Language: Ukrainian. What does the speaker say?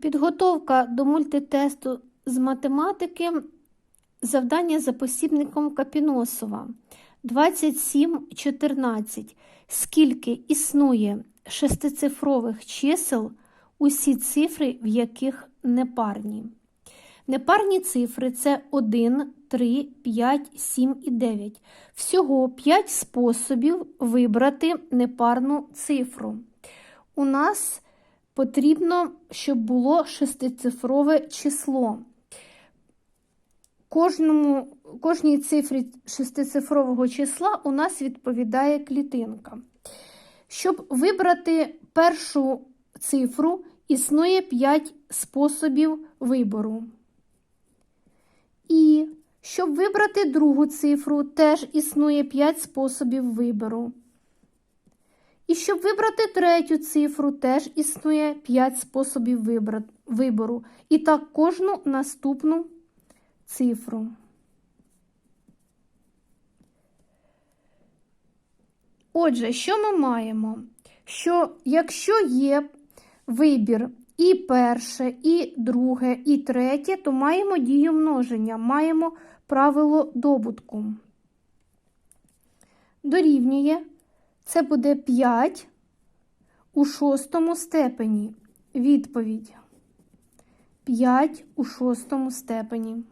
Підготовка до мультитесту з математики. Завдання за посібником Капіносова. 27.14. Скільки існує шестицифрових чисел, усі цифри, в яких непарні? Непарні цифри це 1, 3, 5, 7 і 9. Всього 5 способів вибрати непарну цифру. У нас потрібно, щоб було шестицифрове число. Кожному, кожній цифрі шестицифрового числа у нас відповідає клітинка. Щоб вибрати першу цифру, існує 5 способів вибору. І щоб вибрати другу цифру, теж існує 5 способів вибору. Щоб вибрати третю цифру, теж існує 5 способів вибору. І так кожну наступну цифру. Отже, що ми маємо? Що якщо є вибір і перше, і друге, і третє, то маємо дію множення, маємо правило добутку. Дорівнює, це буде 5 у шостому степені. Відповідь 5 у шостому степені.